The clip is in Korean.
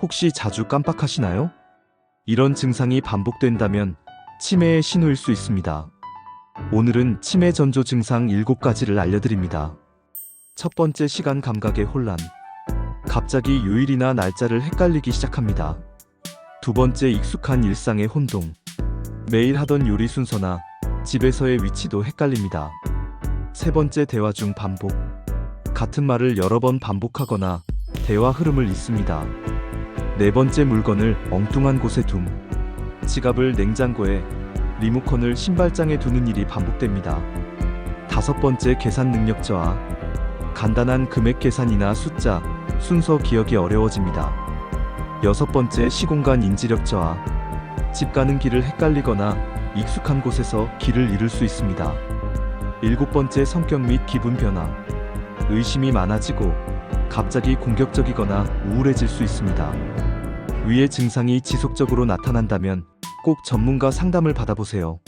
혹시 자주 깜빡하시나요? 이런 증상이 반복된다면 치매의 신호일 수 있습니다. 오늘은 치매 전조 증상 7가지를 알려드립니다. 첫 번째 시간 감각의 혼란. 갑자기 요일이나 날짜를 헷갈리기 시작합니다. 두 번째 익숙한 일상의 혼동. 매일 하던 요리 순서나 집에서의 위치도 헷갈립니다. 세 번째 대화 중 반복. 같은 말을 여러 번 반복하거나 대화 흐름을 잊습니다. 네 번째 물건을 엉뚱한 곳에 둠. 지갑을 냉장고에, 리모컨을 신발장에 두는 일이 반복됩니다. 다섯 번째 계산 능력 저하. 간단한 금액 계산이나 숫자, 순서 기억이 어려워집니다. 여섯 번째 시공간 인지력 저하. 집 가는 길을 헷갈리거나 익숙한 곳에서 길을 잃을 수 있습니다. 일곱 번째 성격 및 기분 변화. 의심이 많아지고 갑자기 공격적이거나 우울해질 수 있습니다. 위의 증상이 지속적으로 나타난다면 꼭 전문가 상담을 받아보세요.